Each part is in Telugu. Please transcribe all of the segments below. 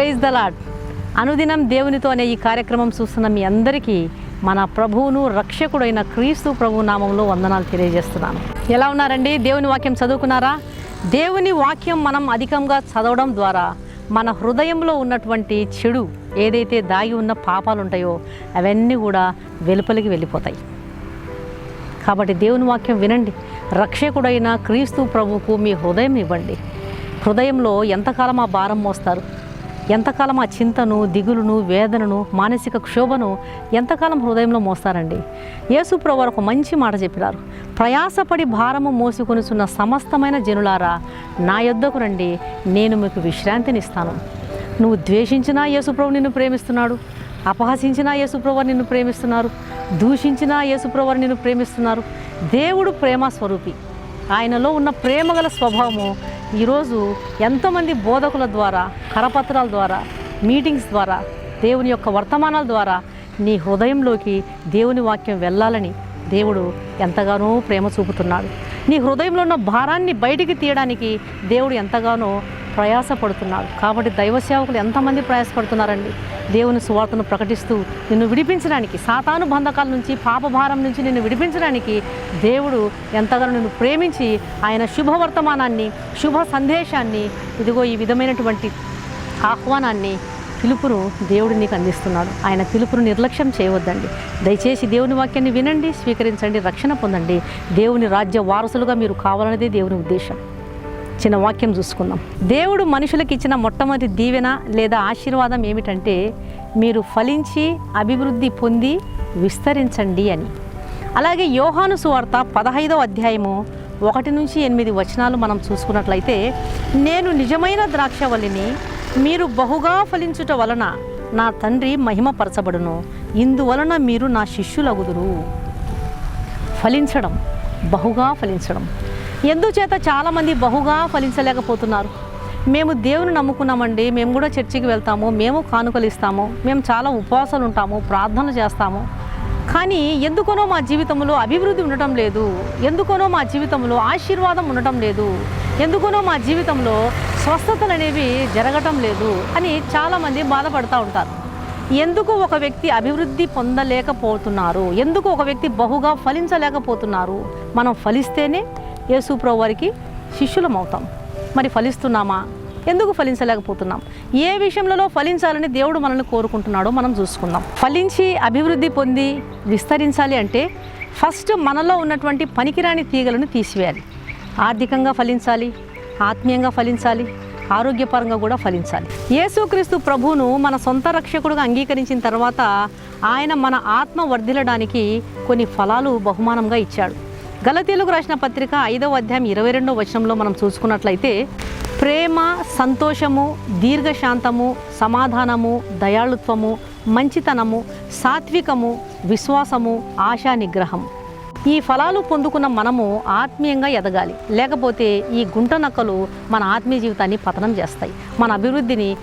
Praise the lord. అనుదినం దేవునితో అనే ఈ కార్యక్రమం చూస్తున్న మీ అందరికీ మన ప్రభువును రక్షకుడైన క్రీస్తు ప్రభు నామంలో వందనాలు తెలియజేస్తున్నాను. ఎలా ఉన్నారండి? దేవుని వాక్యం చదువుకున్నారా? దేవుని వాక్యం మనం అధికంగా చదవడం ద్వారా మన హృదయంలో ఉన్నటువంటి చెడు ఏదైతే దాగి ఉన్న పాపాలు ఉంటాయో అవన్నీ కూడా వెలుపలికి వెళ్ళిపోతాయి. కాబట్టి దేవుని వాక్యం వినండి. రక్షకుడైన క్రీస్తు ప్రభువుకు మీ హృదయం ఇవ్వండి. హృదయంలో ఎంతకాలం ఆ భారం మోస్తారు? ఎంతకాలం ఆ చింతను దిగులును వేదనను మానసిక క్షోభను ఎంతకాలం హృదయంలో మోస్తారండి? యేసుప్రభు ఒక మంచి మాట చెప్పినారు. ప్రయాసపడి భారము మోసుకొనిచున్న సమస్తమైన జనులారా నా యొద్దకు రండి నేను మీకు విశ్రాంతినిస్తాను. నువ్వు ద్వేషించినా యేసుప్రభు నిన్ను ప్రేమిస్తున్నాడు. అపహసించినా యేసుప్రభు నిన్ను ప్రేమిస్తున్నారు. దూషించినా యేసుప్రభు నిన్ను ప్రేమిస్తున్నారు. దేవుడు ప్రేమ స్వరూపి. ఆయనలో ఉన్న ప్రేమగల స్వభావము ఈరోజు ఎంతోమంది బోధకుల ద్వారా కరపత్రాల ద్వారా మీటింగ్స్ ద్వారా దేవుని యొక్క వర్తమానాల ద్వారా నీ హృదయంలోకి దేవుని వాక్యం వెళ్ళాలని దేవుడు ఎంతగానో ప్రేమ చూపుతున్నాడు. నీ హృదయంలో ఉన్న భారాన్ని బయటికి తీయడానికి దేవుడు ఎంతగానో ప్రయాసపడుతున్నాడు కాబట్టి దైవ సేవకులు ఎంతమంది ప్రయాసపడుతున్నారండి? దేవుని సువార్తను ప్రకటిస్తూ నిన్ను విడిపించడానికి సాతాను బంధకాల నుంచి పాపభారం నుంచి నిన్ను విడిపించడానికి దేవుడు ఎంతగానో నిన్ను ప్రేమించి ఆయన శుభవర్తమానాన్ని శుభ సందేశాన్ని ఇదిగో ఈ విధమైనటువంటి ఆహ్వానాన్ని పిలుపును దేవుడు నీకు అందిస్తున్నాడు. ఆయన పిలుపును నిర్లక్ష్యం చేయవద్దండి. దయచేసి దేవుని వాక్యాన్ని వినండి స్వీకరించండి రక్షణ పొందండి. దేవుని రాజ్య వారసులుగా మీరు కావాలనేదే దేవుని ఉద్దేశం. చిన్న వాక్యం చూసుకుందాం. దేవుడు మనుషులకు ఇచ్చిన మొట్టమొదటి దీవెన లేదా ఆశీర్వాదం ఏమిటంటే మీరు ఫలించి అభివృద్ధి పొంది విస్తరించండి అని. అలాగే యోహాను సువార్త పదహైదవ అధ్యాయము ఒకటి నుంచి ఎనిమిది వచనాలు మనం చూసుకున్నట్లయితే నేను నిజమైన ద్రాక్షవల్లిని మీరు బహుగా ఫలించుట వలన నా తండ్రి మహిమపరచబడును. ఇందువలన మీరు నా శిష్యులగుదురు. ఫలించడం బహుగా ఫలించడం. ఎందుచేత చాలామంది బహుగా ఫలించలేకపోతున్నారు? మేము దేవుని నమ్ముకున్నామండి మేము కూడా చర్చికి వెళ్తాము మేము కానుకలు ఇస్తాము మేము చాలా ఉపవాసాలు ఉంటాము ప్రార్థనలు చేస్తాము. కానీ ఎందుకనో మా జీవితంలో అభివృద్ధి ఉండటం లేదు ఎందుకనో మా జీవితంలో ఆశీర్వాదం ఉండటం లేదు ఎందుకనో మా జీవితంలో స్వస్థతలు అనేవి జరగటం లేదు అని చాలామంది బాధపడుతూ ఉంటారు. ఎందుకు ఒక వ్యక్తి అభివృద్ధి పొందలేకపోతున్నారు? ఎందుకు ఒక వ్యక్తి బహుగా ఫలించలేకపోతున్నారు? మనం ఫలిస్తేనే యేసుప్రభు వారికి శిష్యులం అవుతాం మరి ఫలిస్తున్నామా? ఎందుకు ఫలించలేకపోతున్నాం? ఏ విషయంలో ఫలించాలని దేవుడు మనల్ని కోరుకుంటున్నాడో మనం చూసుకుందాం. ఫలించి అభివృద్ధి పొంది విస్తరించాలి అంటే ఫస్ట్ మనలో ఉన్నటువంటి పనికిరాని తీగలను తీసివేయాలి. ఆర్థికంగా ఫలించాలి ఆత్మీయంగా ఫలించాలి ఆరోగ్యపరంగా కూడా ఫలించాలి. యేసుక్రీస్తు ప్రభువును మన సొంత రక్షకుడుగా అంగీకరించిన తర్వాత ఆయన మన ఆత్మ వర్ధిల్లడానికి కొన్ని ఫలాలు బహుమానంగా ఇచ్చాడు. గలతీలకు రాసిన పత్రిక ఐదవ అధ్యాయం ఇరవై రెండవ వచనంలో మనం చూసుకున్నట్లయితే ప్రేమ సంతోషము దీర్ఘశాంతము సమాధానము దయాళుత్వము మంచితనము సాత్వికము విశ్వాసము ఆశా నిగ్రహం. ఈ ఫలాలు పొందుకున్న మనము ఆత్మీయంగా ఎదగాలి. లేకపోతే ఈ గుంట నక్కలు మన ఆత్మీయ జీవితాన్ని పతనం చేస్తాయి. మన అభివృద్ధిని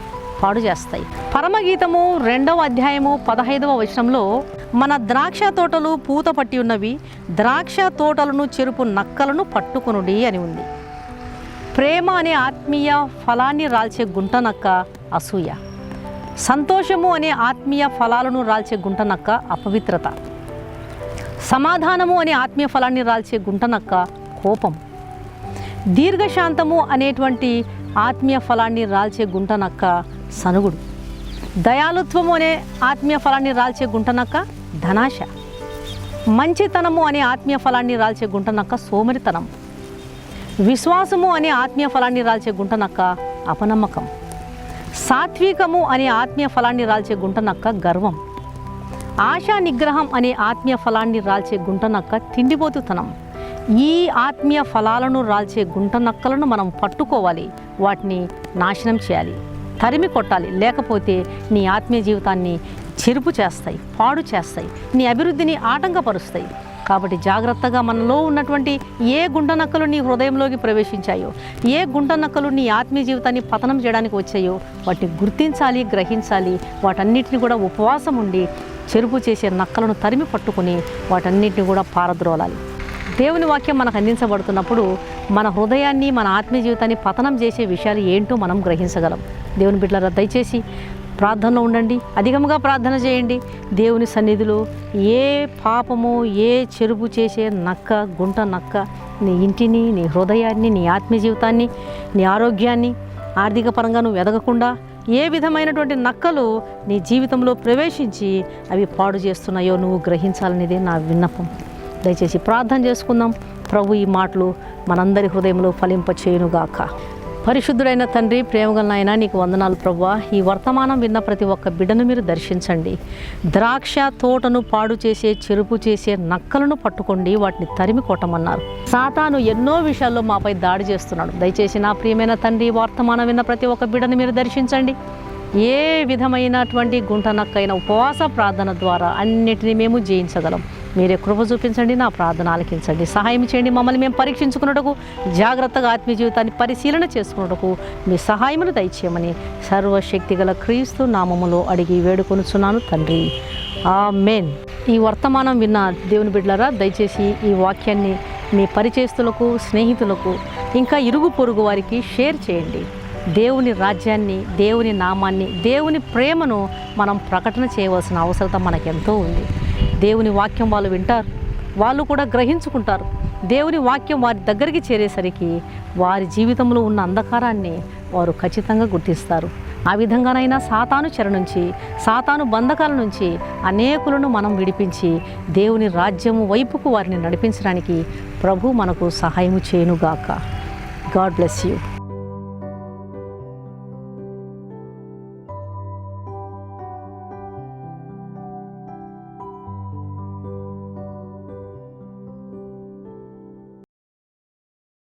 పాడు చేస్తాయి. పరమగీతము రెండవ అధ్యాయము పదహైదవ వచనంలో మన ద్రాక్ష తోటలు పూత పట్టి ఉన్నవి ద్రాక్ష తోటలను చెరుపు నక్కలను పట్టుకొనుడి అని ఉంది. ప్రేమ అనే ఆత్మీయ ఫలాన్ని రాల్చే గుంటనక్క అసూయ. సంతోషము అనే ఆత్మీయ ఫలాలను రాల్చే గుంట నక్క అపవిత్రత. సమాధానము అనే ఆత్మీయ ఫలాన్ని రాల్చే గుంటనక్క కోపం. దీర్ఘశాంతము అనేటువంటి ఆత్మీయ ఫలాన్ని రాల్చే గుంటనక్క సనుగుడు. దయాలుత్వము అనే ఆత్మీయ ఫలాన్ని రాల్చే గుంటనక్క ధనాశ. మంచితనము అనే ఆత్మీయ ఫలాన్ని రాల్చే గుంటనక్క సోమరితనం. విశ్వాసము అనే ఆత్మీయ ఫలాన్ని రాల్చే గుంటనక్క అపనమ్మకం. సాత్వికము అనే ఆత్మీయ ఫలాన్ని రాల్చే గుంటనక్క గర్వం. ఆశా నిగ్రహం అనే ఆత్మీయ ఫలాన్ని రాల్చే గుంటనక్క తిండిపోతుతనం. ఈ ఆత్మీయ ఫలాలను రాల్చే గుంటనక్కలను మనం పట్టుకోవాలి. వాటిని నాశనం చేయాలి. తరిమి కొట్టాలి. లేకపోతే నీ ఆత్మీయ జీవితాన్ని చెరుపు చేస్తాయి పాడు చేస్తాయి నీ అభివృద్ధిని ఆటంకపరుస్తాయి. కాబట్టి జాగ్రత్తగా మనలో ఉన్నటువంటి ఏ గుండనక్కలు నీ హృదయంలోకి ప్రవేశించాయో ఏ గుండనక్కలు నీ ఆత్మీయ జీవితాన్ని పతనం చేయడానికి వచ్చాయో వాటిని గుర్తించాలి గ్రహించాలి. వాటన్నిటిని కూడా ఉపవాసం ఉండి చెరుపు చేసే నక్కలను తరిమి పట్టుకుని వాటన్నిటిని కూడా పారద్రోలాలి. దేవుని వాక్యం మనకు అందించబడుతున్నప్పుడు మన హృదయాన్ని మన ఆత్మీయ జీవితాన్ని పతనం చేసే విషయాలు ఏంటో మనం గ్రహించగలం. దేవుని బిడ్డలారా దయచేసి ప్రార్థనలో ఉండండి. అధికంగా ప్రార్థన చేయండి. దేవుని సన్నిధిలో ఏ పాపము ఏ చెరుపు చేసే నక్క గుంట నక్క నీ ఇంటిని నీ హృదయాన్ని నీ ఆత్మీయ జీవితాన్ని నీ ఆరోగ్యాన్ని ఆర్థిక పరంగా నువ్వు ఎదగకుండా ఏ విధమైనటువంటి నక్కలు నీ జీవితంలో ప్రవేశించి అవి పాడు చేస్తున్నాయో నువ్వు గ్రహించాలనేదే నా విన్నపం. దయచేసి ప్రార్థన చేసుకుందాం. ప్రభు ఈ మాటలు మనందరి హృదయంలో ఫలింపచేయునుగాక. పరిశుద్ధుడైన తండ్రి ప్రేమగల నాయన నీకు వందనాలు ప్రభా ఈ వర్తమానం విన్న ప్రతి ఒక్క బిడ్డను మీరు దర్శించండి. ద్రాక్ష తోటను పాడు చేసే చెరుపు చేసే నక్కలను పట్టుకోండి వాటిని తరిమి కొట్టమన్నారు. సాతాను ఎన్నో విషయాల్లో మాపై దాడి చేస్తున్నాడు. దయచేసి నా ప్రియమైన తండ్రి వర్తమానం విన్న ప్రతి ఒక్క బిడ్డను మీరు దర్శించండి. ఏ విధమైనటువంటి గుంట నక్కైన ఉపవాస ప్రార్థన ద్వారా అన్నిటినీ మేము జయించగలం. మీరే కృప చూపించండి నా ప్రార్థన ఆలకించండి. సహాయం చేయండి. మమ్మల్ని మేము పరీక్షించుకున్నటకు జాగ్రత్తగా ఆత్మీయ జీవితాన్ని పరిశీలన చేసుకున్నటకు మీ సహాయమును దయచేయమని సర్వశక్తి గల క్రీస్తు నామములో అడిగి వేడుకొనుచున్నాను తండ్రి. ఆ మెయిన్ ఈ వర్తమానం విన్న దేవుని బిడ్డలారా దయచేసి ఈ వాక్యాన్ని మీ పరిచయస్తులకు స్నేహితులకు ఇంకా ఇరుగు పొరుగు వారికి షేర్ చేయండి. దేవుని రాజ్యాన్ని దేవుని నామాన్ని దేవుని ప్రేమను మనం ప్రకటన చేయవలసిన అవసరత మనకెంతో ఉంది. దేవుని వాక్యం వాళ్ళు వింటారు. వాళ్ళు కూడా గ్రహించుకుంటారు. దేవుని వాక్యం వారి దగ్గరికి చేరేసరికి వారి జీవితంలో ఉన్న అంధకారాన్ని వారు ఖచ్చితంగా గుర్తిస్తారు. ఆ విధంగానైనా సాతాను చెర నుంచి సాతాను బంధకాల నుంచి అనేకులను మనం విడిపించి దేవుని రాజ్యము వైపుకు వారిని నడిపించడానికి ప్రభు మనకు సహాయము చేయనుగాక. God bless you.